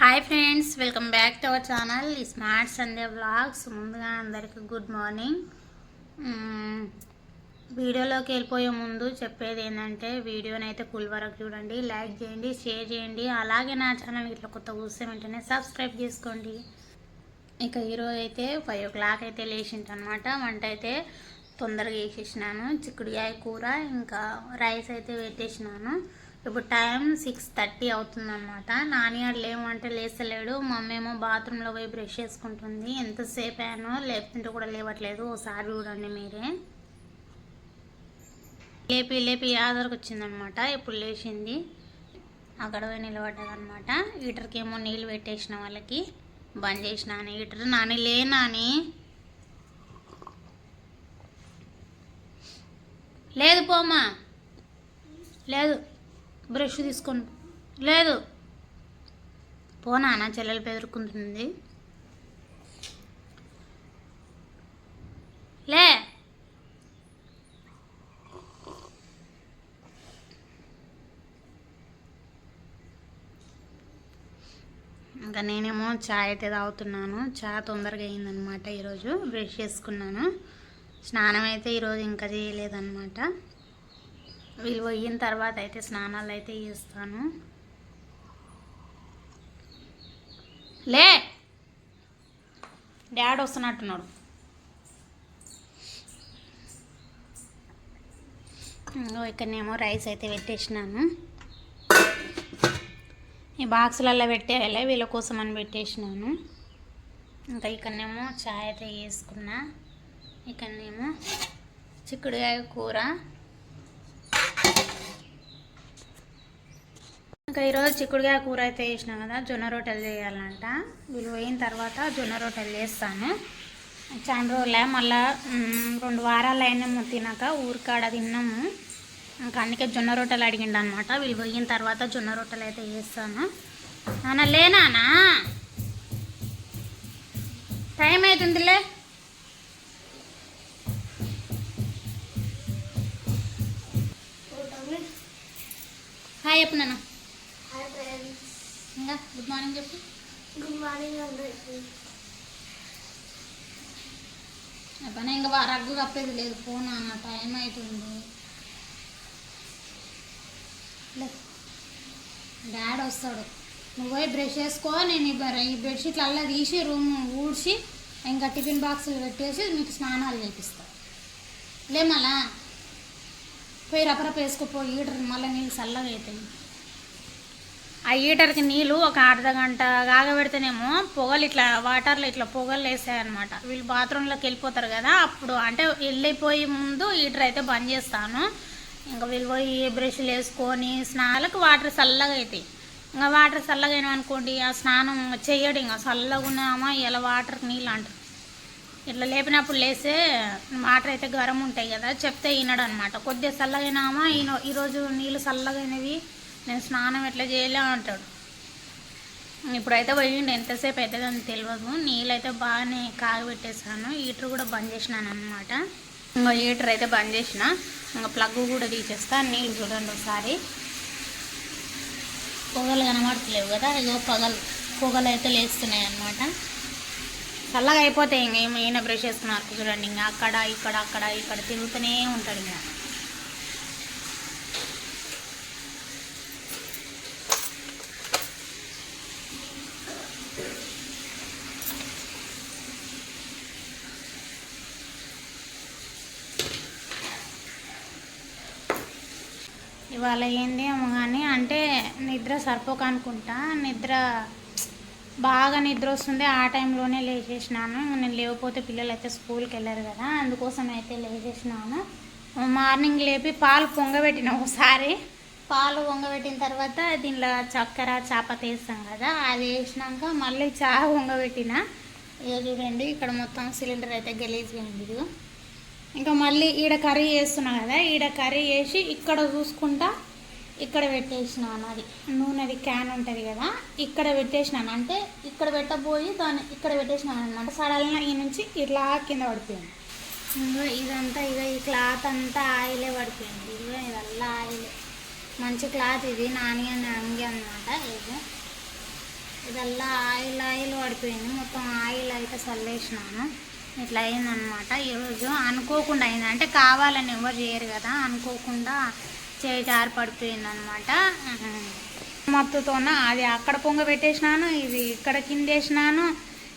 Hi friends welcome back to our channel smart Sunday vlogs ముందుగా అందరికీ good morning వీడియోలోకి వెళ్ళిపోయే ముందు చెప్పేది ఏంటంటే వీడియోని అయితే ఫుల్ వరకు చూడండి లైక్ చేయండి షేర్ చేయండి. అలాగే నా ఛానల్ ఇట్లా కొత్త చూస్తే వెంటనే సబ్స్క్రైబ్ చేసుకోండి. ఇక ఈరోజు అయితే ఫైవ్ ఓ క్లాక్ అయితే లేచిండనమాట వంట అయితే తొందరగా వేసేసినాను చిక్కుడుకాయ కూర ఇంకా రైస్ అయితే పెట్టేసినాను. ఇప్పుడు టైం సిక్స్ థర్టీ అవుతుందన్నమాట. నాన్నగారు లేమంటే లేస్తలేడు. మమ్మీ ఏమో బాత్రూంలో పోయి బ్రష్ చేసుకుంటుంది. ఎంతసేపు అయినో లేపుతుంటే కూడా లేవట్లేదు. ఒకసారి చూడండి మీరే. లేపి లేపి ఆధారకు వచ్చిందనమాట ఇప్పుడు లేచింది. అక్కడ పోయి నిలబడ్డదనమాట హీటర్కి ఏమో నీళ్ళు పెట్టేసిన వాళ్ళకి బంద్ చేసిన హీటర్ నాని లేనాని లేదు పోమా లేదు. బ్రష్ తీసుకొని. లేదు. పోనా నా చెల్లెలు బెదురుకుంటుంది లే. ఇంకా నేనేమో చాయ్ అయితే తాగుతున్నాను. చాయ్ తొందరగా అయిందనమాట ఈరోజు. బ్రష్ చేసుకున్నాను. స్నానం అయితే ఈరోజు ఇంకా చేయలేదన్నమాట. వీళ్ళు పోయిన తర్వాత అయితే స్నానాలు అయితే చేస్తాను. లే! డాడ్ వస్తున్నట్టున్నాడు. ఇంకో ఇక్కడనేమో రైస్ అయితే పెట్టేసినాను. ఈ బాక్సులలో పెట్టేయాలి వీళ్ళ కోసం అని పెట్టేసినాను. ఇంకా ఇక్కడనేమో చాయ్ అయితే వేసుకున్నా ఇక్కడనేమో చిక్కుడుకాయ కూర. ఇంకా ఈరోజు చిక్కుడుకాయ కూర అయితే వేసినా కదా జొన్న రొట్టెలు చేయాలంట. వీళ్ళు పోయిన తర్వాత జొన్న రొట్టెలు చేస్తాను. చాలా రోజులే మళ్ళా రెండు వారాలు అయినాము తినాక ఊరికాడ తిన్నాము. ఇంకా అందుకే జొన్న రొట్టెలు అడిగిండు అనమాట వీళ్ళు పోయిన తర్వాత జొన్న రొట్టెలు అయితే చేస్తాను. నాన్న లేనానా టైం అవుతుందిలే హాయ్ చెప్పు నాన్న. హాయ్ ఫ్రెండ్స్ ఇంకా గుడ్ మార్నింగ్ చెప్పు. గుడ్ మార్నింగ్ అందరికీ. ఇంకా రగ్గు కప్పేది లేదు. ఫోన్ అన్న టైం అవుతుంది. డాడీ వస్తాడు. నువ్వు పోయి బ్రష్ చేసుకో నేను ఈ బెడ్షీట్లు అలా తీసి రూమ్ ఊడ్చి ఇంకా టిఫిన్ బాక్సులు పెట్టేసి మీకు స్నానాలు చేపిస్తా. లే మళ్ళా. పోయి రపరప వేసుకోపో మళ్ళీ నీళ్ళు చల్లగా అవుతాయి ఆ హీటర్కి నీళ్ళు ఒక అర్ధ గంట కాగబెడితేనేమో పొగలు ఇట్లా వాటర్లో ఇట్లా పొగలు వేసాయన్నమాట వీళ్ళు బాత్రూంలోకి వెళ్ళిపోతారు కదా అప్పుడు అంటే వెళ్ళిపోయే ముందు హీటర్ అయితే బంద్ చేస్తాను. ఇంకా వీళ్ళు పోయి బ్రష్లు వేసుకొని స్నానాలకు వాటర్ చల్లగా అవుతాయి ఇంకా వాటర్ చల్లగా అనుకోండి ఆ స్నానం చేయడం ఇంకా చల్లగా ఉన్నామా ఇలా వాటర్కి నీళ్ళు అంటారు. ఇట్లా లేపినప్పుడు లేస్తే వాటర్ అయితే గరం ఉంటాయి కదా చెప్తే వినడు అనమాట కొద్దిగా చల్లగైనామా ఈయన ఈరోజు నీళ్ళు చల్లగైనవి నేను స్నానం ఎట్లా చేయలే అంటాడు. ఇప్పుడైతే పోయిండు ఎంతసేపు అవుతుంది అని తెలియదు నీళ్ళైతే బాగానే కాగబెట్టేసాను హీటర్ కూడా బంద్ చేసినాను అనమాట ఇంకా హీటర్ అయితే బంద్ చేసిన ఇంకా ప్లగ్ కూడా తీసేస్తా నీళ్ళు చూడండి ఒకసారి. పొగలు కనబడతలేవు కదా ఇగో పొగలు పొగలు అయితే లేస్తున్నాయి అన్నమాట. చల్లగా అయిపోతాయి ఇంకా ఏం- ఈయన బ్రష్ వేసుకున్నారు చూడండి ఇంకా అక్కడ ఇక్కడ అక్కడ ఇక్కడ తిరుగుతూనే ఉంటాడు ఇంకా. అలా ఏంది ఏమో కానీ అంటే నిద్ర సరిపోక అనుకుంటా నిద్ర బాగా నిద్ర వస్తుంది. ఆ టైంలోనే లేచేసినాను. నేను లేకపోతే పిల్లలు అయితే స్కూల్కి వెళ్ళారు కదా అందుకోసం అయితే లేచేసినాను. మార్నింగ్ లేపి పాలు పొంగబెట్టిన ఒకసారి. పాలు పొంగబెట్టిన తర్వాత దీనిలో చక్కెర చాపత వేస్తాం కదా అది వేసినాక మళ్ళీ చా పొంగబెట్టిన. ఇక చూడండి ఇక్కడ మొత్తం సిలిండర్ అయితే గలీజ్గా ఉంది. ఇంకా మళ్ళీ ఈడ కర్రీ చేస్తున్నా కదా ఈడ కర్రీ చేసి ఇక్కడ చూసుకుంటా ఇక్కడ పెట్టేసినాను అది నూనెది క్యాన్ ఉంటుంది కదా ఇక్కడ పెట్టేసినాను అంటే ఇక్కడ పెట్టబోయి దాన్ని ఇక్కడ పెట్టేసినాను అనమాట సడన్గా ఈ నుంచి ఇట్లా కింద పడిపోయింది. ఇంకా ఇదంతా ఇక ఈ క్లాత్ అంతా ఆయిలే పడిపోయింది. ఇదిగో ఇదల్లా ఆయిలే. మంచి క్లాత్ ఇది నాని అని అంగి అనమాట ఇది. ఇదల్లా ఆయిల్ ఆయిల్ పడిపోయింది. మొత్తం ఆయిల్ అయితే చల్లేసినాను. ఇట్లా అయిందనమాట ఈరోజు అనుకోకుండా అయింది. అంటే కావాలని ఎవరు చేయరు కదా అనుకోకుండా చేయి జారి మత్తుతోన? అది అక్కడ పొంగ పెట్టేసినాను ఇది ఇక్కడ కిందేసినాను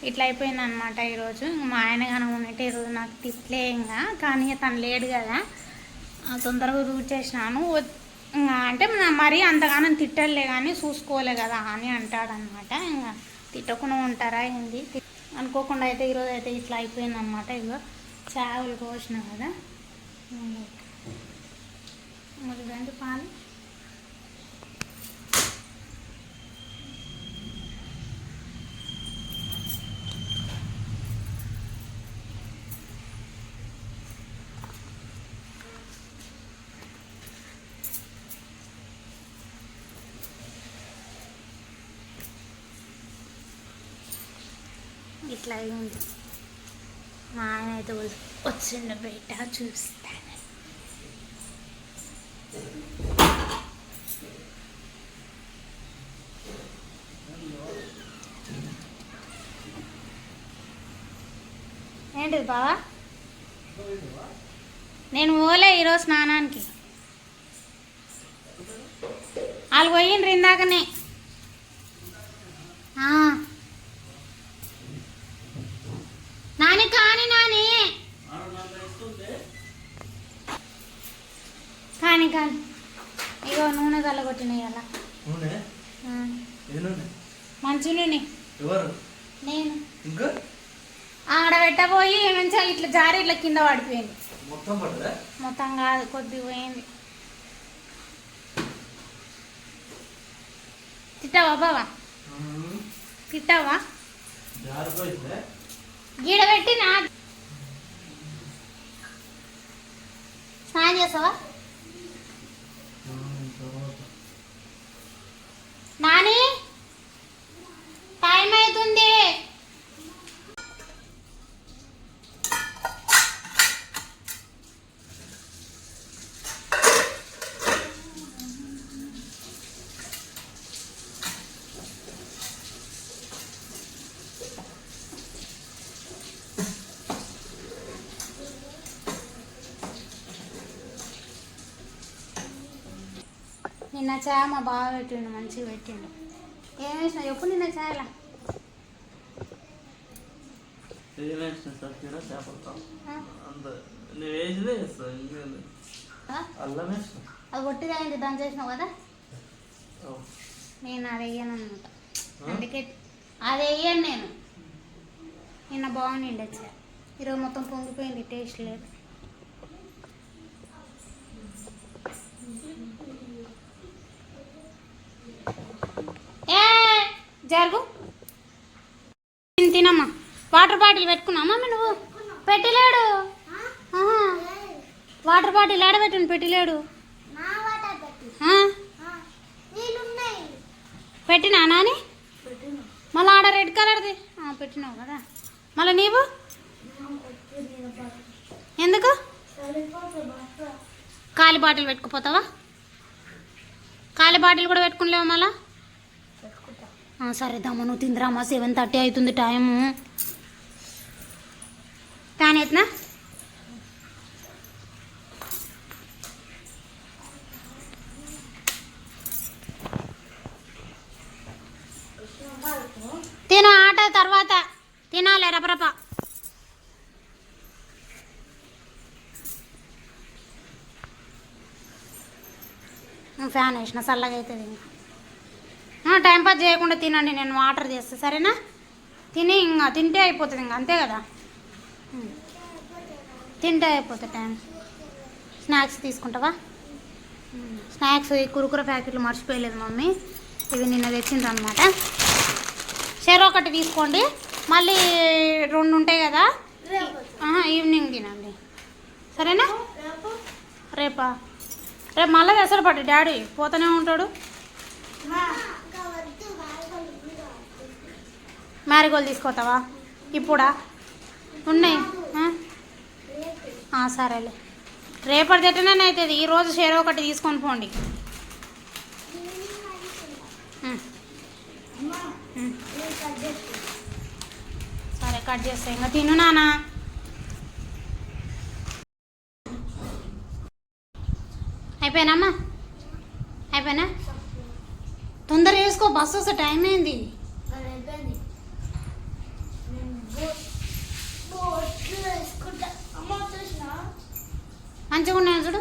ఇట్లా అయిపోయిందనమాట ఈరోజు మా ఆయన కనుక ఉన్నట్టు ఈరోజు నాకు తిట్లే ఇంకా. కానీ తను లేడు కదా. తొందరగా రూట్ చేసినాను. ఇంకా అంటే మరీ అంతగానం తిట్టలే కానీ చూసుకోలే కదా అని అంటాడనమాట ఇంకా తిట్టకుండా ఉంటారా ఏంది? అనుకోకుండా అయితే ఈరోజు అయితే ఇట్లా అయిపోయింది అనమాట ఇగో చావులు కోసిన కదా. మరి రండి పాలు? ఇట్లా అయింది మా ఆయన అయితే వచ్చిండు బయట చూస్తాను. ఏంటిది బావా? నేను పోలే ఈరోజు స్నానానికి. వాళ్ళు పోయిండ్రు ఇందాకనే ఆ. నాని కాని నాని. కాని కాని. ఇగో నూనె కలగొట్టినాయి అలా. మంచి నూనె. ఎవరు? నేను. ఇంకా? ఆడ పెట్టబోయి మంచిగా ఇట్లా జారి ఇట్లా కింద పడిపోయింది. మొత్తం మొత్తం కాదు కొద్ది పోయింది. తిట్టావా బావా? తిట్టావా? గిడబెట్టి నా స్నానం చేస్తావా నాని టైం అవుతుంది నిన్న చాయ్ మా బాగా పెట్టిండు మంచిగా పెట్టిండు. ఏం వేసినావు ఎప్పుడు నిన్న వేసిన అది ఒట్టిగా అయింది దాని చేసినావు కదా? నేను అది వేయను అనమాట అందుకే అది వేయను నేను. నిన్న బాగుండిండి వచ్చా ఈరోజు మొత్తం పొంగిపోయింది టేస్ట్ లేదు ఏ జరుగు. తినమ్మా. వాటర్ బాటిల్ పెట్టుకున్నామా నువ్వు? పెట్టలేడు. వాటర్ బాటిల్ ఆడబెట్టును పెట్టలేడు. పెట్టినా నాని? మళ్ళీ ఆడ రెడ్ కలర్ది. పెట్టినావు కదా. మళ్ళీ నీవు? ఎందుకు? ఖాళీ బాటిల్ పెట్టుకుపోతావా? ఖాళీ బాటిల్ కూడా పెట్టుకునిలేవు మళ్ళా? ఆ, సరే దమ్మ నువ్వు తిందిరామా సెవెన్ థర్టీ అవుతుంది టైము ఫ్యాన్ ఎత్తునా? తిను ఆట తర్వాత. తినాలి రపరప. ఫ్యాన్ వేసిన చల్లగా అవుతుంది ఇంకా. టైం పాస్ చేయకుండా తినండి నేను వాటర్ చేస్తా సరేనా? తిని ఇంకా తింటే అయిపోతుంది ఇంకా అంతే కదా? తింటే అయిపోతుంది టైం. స్నాక్స్ తీసుకుంటావా? స్నాక్స్ ఈ కురుకుర ప్యాకెట్లు మర్చిపోయలేదు మమ్మీ. ఇవి నిన్న తెచ్చింది అనమాట షెర్ ఒకటి తీసుకోండి. మళ్ళీ రెండు ఉంటాయి కదా? ఈవినింగ్ తినండి. సరేనా? రేపా? రేపు మళ్ళీ దసరా డాడీ పోతూనే ఉంటాడు ఇంకా వద్దు బాగా మ్యారీగోల్డ్ తీసుకోతావా ఇప్పుడా? ఉన్నాయి. సరేలే. రేపటి తిట్టనే అవుతుంది. ఈరోజు షేర్ ఒకటి తీసుకొని పోండి. సరే కట్ చేస్తా. ఇంకా తిను నానా అయిపోయినమ్మా అయిపోయినా? తొందర వేసుకో. బస్సు వస్తే టైం అయింది అది అయిపోయింది నేను బో- బోట్లు వేసుకుంటా అమ్మ చూసిన మంచిగా ఉన్నాయి చూడు.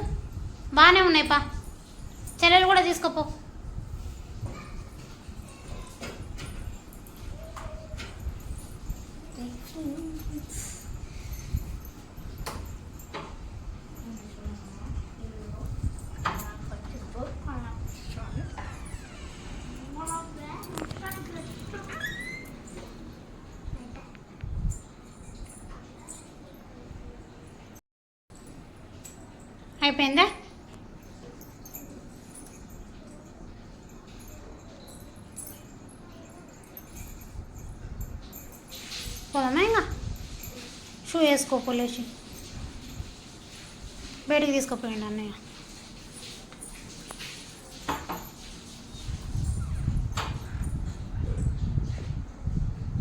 బాగానే ఉన్నాయి పా. చెల్లెలు కూడా తీసుకోపో. అయిపోయిందా? పోదామా ఇంకా? షూ వేసుకోపోలేసి బయటికి తీసుకుపోయిండు అన్నయ్య.